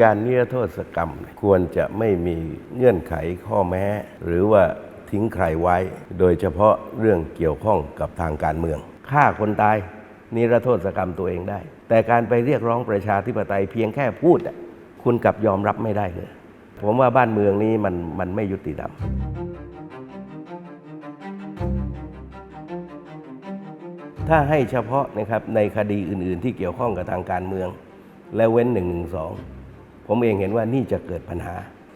การนิรโทษกรรมควรจะไม่มีเงื่อนไขข้อแม้ หรือว่าทิ้งใครไว้ โดยเฉพาะเรื่องเกี่ยวข้องกับทางการเมืองฆ่าคนตายนิรโทษกรรมตัวเองได้ แต่การไปเรียกร้องประชาธิปไตยเพียงแค่พูด คุณกลับยอมรับไม่ได้เลยผมว่าบ้านเมืองนี้มันมันไม่ยุติธรรมถ้าให้เฉพาะนะครับในคดีอื่น ๆ ที่เกี่ยวข้องกับทางการเมือง และเว้น1นึ ผมเองเห็นว่านี่จะเกิดปัญหา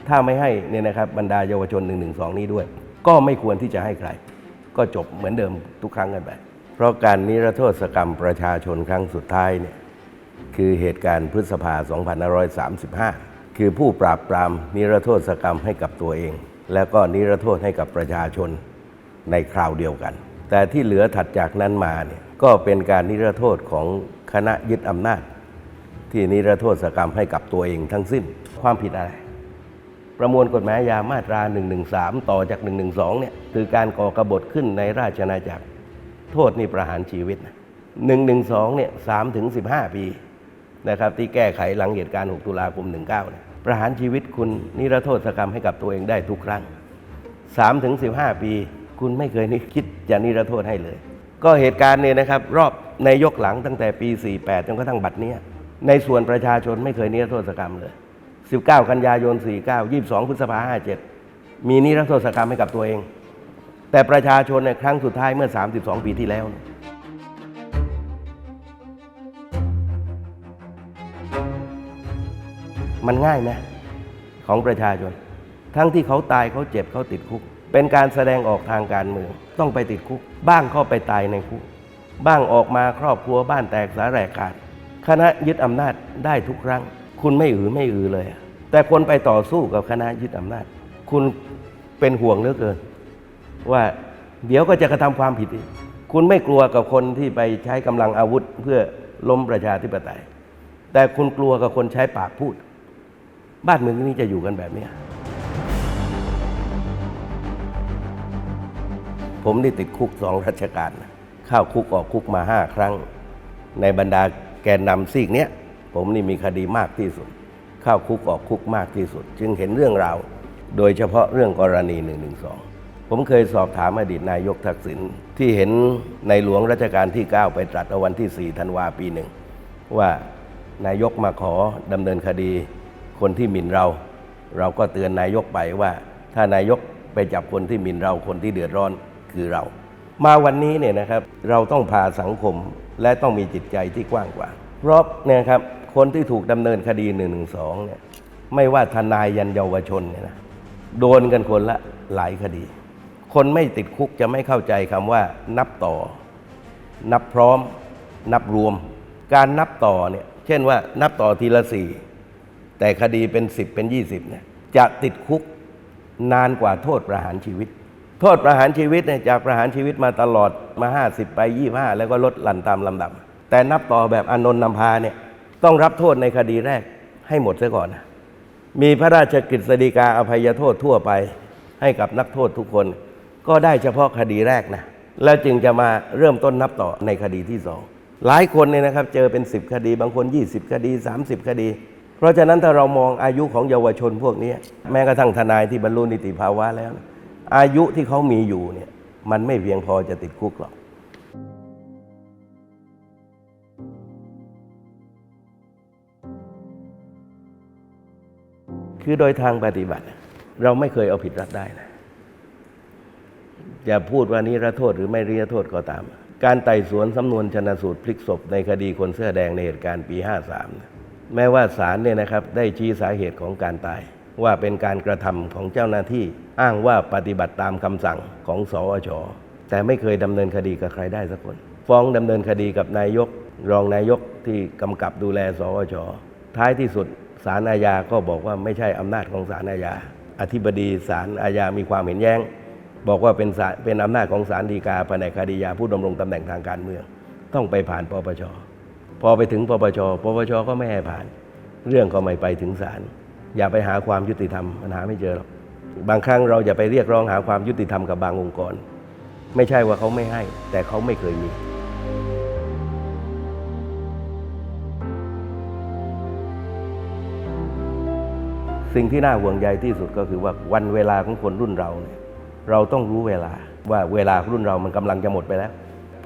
ถ้าไม่ให้เนี่ยนะครับบรรดาเยาวชน1นึนี้ด้วย ก็ไม่ควรที่จะให้ใคร ก็จบเหมือนเดิมทุกครั้งกันไป เพราะการนิรโทษกรรมประชาชนครั้งสุดท้ายเนี่ยคือเหตุการณ์พฤษภา 2535 คือผู้ปราบปรามนิรโทษกรรมให้กับตัวเอง แล้วก็นิรโทษให้กับประชาชนในคราวเดียวกัน แต่ที่เหลือถัดจากนั้นมาเนี่ยก็เป็นการนิรโทษของคณะยึดอำนาจ ที่นิรโทษกรรมให้กับตัวเองทั้งสิ้น ความผิดอะไร ประมวลกฎหมายอามาตรา 113 ต่อจาก 112 เนี่ยคือการก่อกบฏขึ้นในราชอาณาจักร โทษนี่ประหารชีวิตนะ112 เนี่ย3ถึง 15 ปีนะครับที่แก้ไขหลังเหตุการณ์ 6 ตุลาคม 19เนี่ยประหารชีวิตคุณนิรโทษกรรมให้กับตัวเองได้ทุกครั้ง3ถึง15 ปี คุณไม่เคยนึกคิดจะนิรโทษให้เลย ก็เหตุการณ์เนี่ยนะครับ รอบในยกหลังตั้งแต่ปี 48 จนกระทั่งบัดเนี้ย ในส่วนประชาชนไม่เคยนิรโทษกรรมเลย 19 กันยายน 49 22 พฤษภา57 มีนิรโทษกรรมให้กับตัวเอง แต่ประชาชนในครั้งสุดท้ายเมื่อ 32 ปีที่แล้วมันง่ายไหมของประชาชน ทั้งที่เขาตายเขาเจ็บเขาติดคุก เป็นการแสดงออกทางการเมือง ต้องไปติดคุก บ้างก็ไปตายในคุก บ้างออกมาครอบครัวบ้านแตกสาแหรกขาด คณะยึดอำนาจได้ทุกครั้ง คุณไม่อือไม่อือเลย แต่คนไปต่อสู้กับคณะยึดอำนาจ คุณเป็นห่วงเหลือเกิน ว่าเดี๋ยวก็จะกระทำความผิดอีกคุณไม่กลัวกับคนที่ไปใช้กำลังอาวุธเพื่อล้มประชาธิปไตย แต่คุณกลัวกับคนใช้ปากพูด บ้านเมืองนี้จะอยู่กันแบบนี้ผมได้ติดคุกสองรัชกาลเข้าคุกออกคุกมาห้าครั้ง ในบรรดา แกนนำซีกเนี้ยผมนี่มีคดีมากที่สุด เข้าคุกออกคุกมากที่สุด จึงเห็นเรื่องราว โดยเฉพาะเรื่องกรณี1นึผมเคยสอบถามอดีตนายกทักษิณที่เห็นในหลวงรัชกาลที่ 9 ไปตรัสวันที่ 4 ธันวาปีหนึ่ง ว่านายกมาขอดำเนินคดีคนที่หมิ่นเรา เราก็เตือนนายกไปว่า ถ้านายกไปจับคนที่หมิ่นเราคนที่เดือดร้อนคือเรา มาวันนี้เนี่ยนะครับ เราต้องพาสังคม และต้องมีจิตใจที่กว้างกว่าเพราะเนี่ยครับคนที่ถูกดำเนินคดี1นึเนี่ยไม่ว่าทนายยันเยาวชนเนี่ยนะโดนกันคนละหลายคดี คนไม่ติดคุกจะไม่เข้าใจคำว่า นับต่อ นับพร้อม นับรวม การนับต่อเนี่ยเช่นว่านับต่อทีละสี่แต่คดีเป็น 10 เป็น 20เนี่ยจะติดคุกนานกว่าโทษประหารชีวิต โทษประหารชีวิตเนี่ยจากประหารชีวิตมาตลอดมา 50 ไป 25 แล้วก็ลดหลั่นตามลำดับ แต่นับต่อแบบอนนท์นำพาเนี่ยต้องรับโทษในคดีแรกให้หมดซะก่อนนะมีพระราชกฤษฎีกาอภัยโทษทั่วไป ให้กับนักโทษทุกคน ก็ได้เฉพาะคดีแรกนะแล้วจึงจะมาเริ่มต้นนับต่อในคดีที่สองหลายคนเนี่ยนะครับเจอเป็น 10 คดี บางคน 20 คดี 30 คดี เพราะฉะนั้นถ้าเรามองอายุของเยาวชนพวกนี้แม้กระทั่งทนายที่บรรลุนิติภาวะแล้วนะ อายุที่เขามีอยู่เนี่ยมันไม่เพียงพอจะติดคุกหรอกคือโดยทางปฏิบัติ เราไม่เคยเอาผิดรัฐได้นะจะพูดว่านี้ระโทษหรือไม่รีโทษก็ตาม การไต่สวนสำนวนชนะสูตรพลิกศพในคดีคนเสื้อแดงในเหตุการณ์ปี 53 แม้ว่าศาลเนี่ยนะครับได้ชี้สาเหตุของการตาย ว่าเป็นการกระทำของเจ้าหน้าที่อ้างว่าปฏิบัติตามคำสั่งของสอชแต่ไม่เคยดำเนินคดีกับใครได้สักคน ฟ้องดำเนินคดีกับนายก รองนายกที่กำกับดูแลสอชท้ายที่สุดศาลอาญาก็บอกว่าไม่ใช่อำนาจของศาลอาญา อธิบดีศาลอาญามีความเห็นแย้ง บอกว่าเป็นเป็นอำนาจของศาลฎีกาแผนกคดียาผู้ดำรงตำแหน่งทางการเมือง ต้องไปผ่านปปชพอไปถึงปปชปปชก็ไม่ให้ผ่าน เรื่องก็ไม่ไปถึงศาล อย่าไปหาความยุติธรรมมันหาไม่เจอหรอกบางครั้งเราอย่าไปเรียกร้องหาความยุติธรรมกับบางองค์กร ไม่ใช่ว่าเขาไม่ให้ แต่เขาไม่เคยมีสิ่งที่น่าห่วงใยที่สุดก็คือว่าวันเวลาของคนรุ่นเราเนี่ยเราต้องรู้เวลาว่าเวลารุ่นเรามันกำลังจะหมดไปแล้ว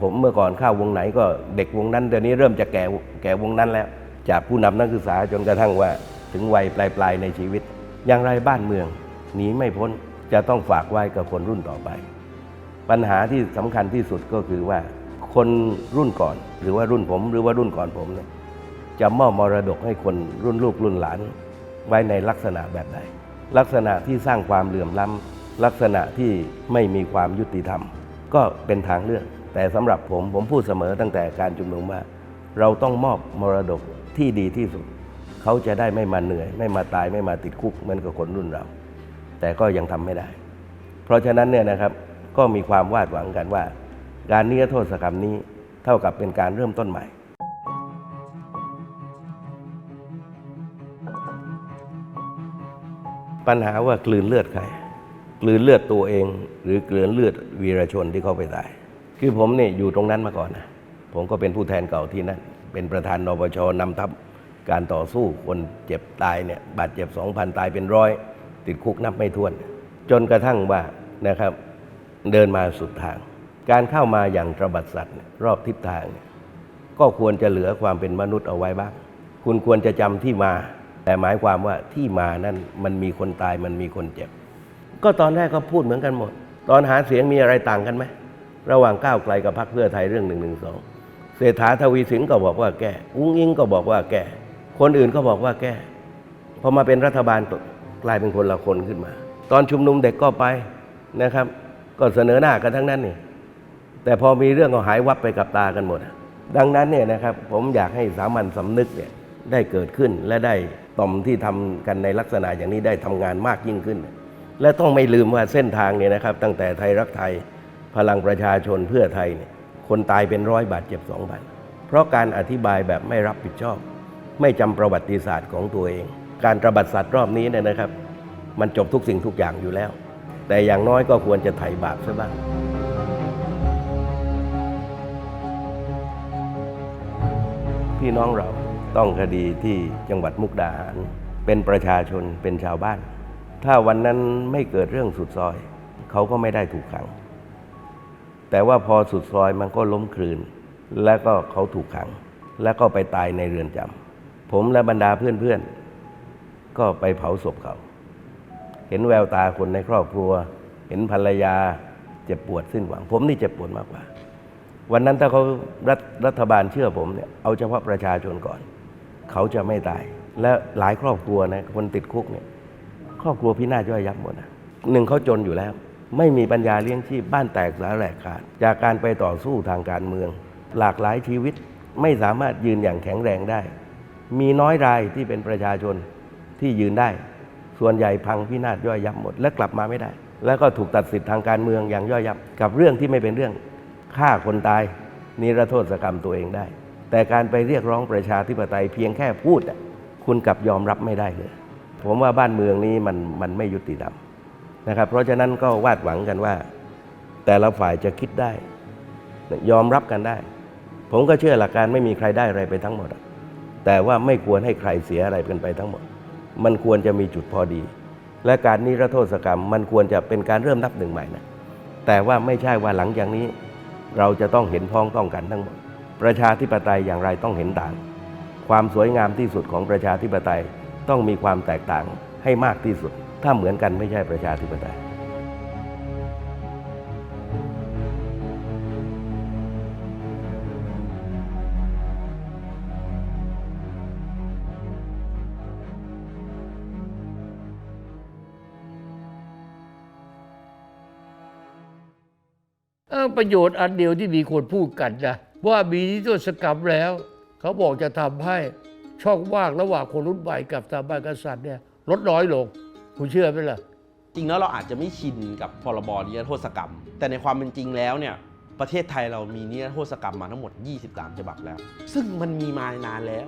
ผมเมื่อก่อนเข้าวงไหนก็เด็กวงนั้นเดี๋ยวนี้เริ่มจะแก่แก่วงนั้นแล้ว จากผู้นำนักศึกษาจนกระทั่งว่า ถึงวัยปลายๆในชีวิต อย่างไรบ้านเมืองหนีไม่พ้นจะต้องฝากไว้กับคนรุ่นต่อไป ปัญหาที่สำคัญที่สุดก็คือว่า คนรุ่นก่อนหรือว่ารุ่นผม หรือว่ารุ่นก่อนผมเนี่ยจะมอบมรดกให้คนรุ่นลูกรุ่นหลานไว้ในลักษณะแบบใดลักษณะที่สร้างความเหลื่อมล้ำลักษณะที่ไม่มีความยุติธรรม ก็เป็นทางเลือก แต่สำหรับผมผมพูดเสมอตั้งแต่การชุมนุมว่า เราต้องมอบมรดกที่ดีที่สุด เขาจะได้ไม่มาเหนื่อย ไม่มาตายไม่มาติดคุกเหมือนกับคนรุ่นเรา แต่ก็ยังทำไม่ได้ เพราะฉะนั้นเนี่ยนะครับก็มีความวาดหวังกันว่า การนิรโทษกรรมนี้เท่ากับเป็นการเริ่มต้นใหม่ปัญหาว่ากลืนเลือดใครกลืนเลือดตัวเอง หรือกลืนเลือดวีรชนที่เขาไปตาย คือผมเนี่ยอยู่ตรงนั้นมาก่อนนะผมก็เป็นผู้แทนเก่าที่นั่นเป็นประธานนปชนำทัพ การต่อสู้คนเจ็บตายเนี่ยบาดเจ็บสองพันตายเป็นร้อย ติดคุกนับไม่ถ้วน จนกระทั่งว่านะครับเดินมาสุดทาง การเข้ามาอย่างตระบัดสัตว์รอบทิศทางเนี่ยก็ควรจะเหลือความเป็นมนุษย์เอาไว้บ้าง คุณควรจะจำที่มา แต่หมายความว่าที่มานั้นมันมีคนตายมันมีคนเจ็บ ก็ตอนแรกก็พูดเหมือนกันหมด ตอนหาเสียงมีอะไรต่างกันไหมระหว่างก้าวไกลกับพรรคเพื่อไทยเรื่องหนึ่งหนึ่งสองเศรษฐาทวีสินก็บอกว่าแก้อุ้งอิงก็บอกว่าแก้ คนอื่นก็บอกว่าแก้พอมาเป็นรัฐบาลกลายเป็นคนละคนขึ้นมา ตอนชุมนุมเด็กก็ไปนะครับ ก็เสนอหน้ากันทั้งนั้นนี่แต่พอมีเรื่องก็หายวับไปกับตากันหมด ดังนั้นเนี่ยนะครับผมอยากให้สามัญสำนึกเนี่ยได้เกิดขึ้นและได้ต่อมที่ทำกันในลักษณะอย่างนี้ได้ทำงานมากยิ่งขึ้น และต้องไม่ลืมว่าเส้นทางเนี่ยนะครับ ตั้งแต่ไทยรักไทยพลังประชาชนเพื่อไทยเนี่ยคนตายเป็นร้อยบาดเจ็บสองพันเพราะการอธิบายแบบไม่รับผิดชอบ ไม่จำประวัติศาสตร์ของตัวเอง การตระบัดสัตว์รอบนี้เนี่ยนะครับ มันจบทุกสิ่งทุกอย่างอยู่แล้ว แต่อย่างน้อยก็ควรจะไถ่บาปซะบ้างพี่น้องเราต้องคดีที่จังหวัดมุกดาหาร เป็นประชาชนเป็นชาวบ้าน ถ้าวันนั้นไม่เกิดเรื่องสุดซอย เขาก็ไม่ได้ถูกขัง แต่ว่าพอสุดซอยมันก็ล้มคลืน แล้วก็เขาถูกขัง แล้วก็ไปตายในเรือนจำ ผมและบรรดาเพื่อนๆ ก็ไปเผาศพเขา เห็นแววตาคนในครอบครัว เห็นภรรยาเจ็บปวดสิ้นหวัง ผมนี่เจ็บปวดมากกว่า วันนั้นถ้าเขารัฐรัฐบาลเชื่อผมเนี่ยเอาเฉพาะประชาชนก่อน เขาจะไม่ตาย และหลายครอบครัวนะคนติดคุกเนี่ยครอบครัวพินาศย่อยยับหมดนะหนึ่งเขาจนอยู่แล้ว ไม่มีปัญญาเลี้ยงชีพบ้านแตกสาแหลกขาด จากการไปต่อสู้ทางการเมือง หลากหลายชีวิตไม่สามารถยืนอย่างแข็งแรงได้ มีน้อยรายที่เป็นประชาชนที่ยืนได้ ส่วนใหญ่พังพินาศย่อยยับหมด และกลับมาไม่ได้ แล้วก็ถูกตัดสิทธิ์ทางการเมืองอย่างย่อยยับ กับเรื่องที่ไม่เป็นเรื่องฆ่าคนตาย นิรโทษกรรมตัวเองได้ แต่การไปเรียกร้องประชาธิปไตยเพียงแค่พูดคุณกลับยอมรับไม่ได้เลย ผมว่าบ้านเมืองนี้มันมันไม่ยุติธรรมนะครับ เพราะฉะนั้นก็วาดหวังกันว่า แต่ละฝ่ายจะคิดได้ ยอมรับกันได้ ผมก็เชื่อหลักการไม่มีใครได้อะไรไปทั้งหมด แต่ว่าไม่ควรให้ใครเสียอะไรกันไปทั้งหมด มันควรจะมีจุดพอดี และการนิรโทษกรรมมันควรจะเป็นการเริ่มนับหนึ่งใหม่นะแต่ว่าไม่ใช่ว่าหลังจากนี้ เราจะต้องเห็นพ้องต้องกันทั้งหมด ประชาธิปไตยอย่างไรต้องเห็นต่าง ความสวยงามที่สุดของประชาธิปไตยต้องมีความแตกต่างให้มากที่สุด ถ้าเหมือนกันไม่ใช่ประชาธิปไตย ประโยชน์อันเดียวที่มีคนพูดกันนะว่ามีนิรโทษกรรมแล้ว เขาบอกจะทำให้ช่องว่างระหว่างคนรุ่นใหม่กับสถาบันกษัตริย์เนี่ยลดน้อยลง คุณเชื่อไหมล่ะ จริงแล้วเราอาจจะไม่ชินกับพรบนิรโทษกรรม แต่ในความเป็นจริงแล้วเนี่ยประเทศไทยเรามีนิรโทษกรรมมาทั้งหมด 23 ฉบับแล้ว ซึ่งมันมีมานานแล้ว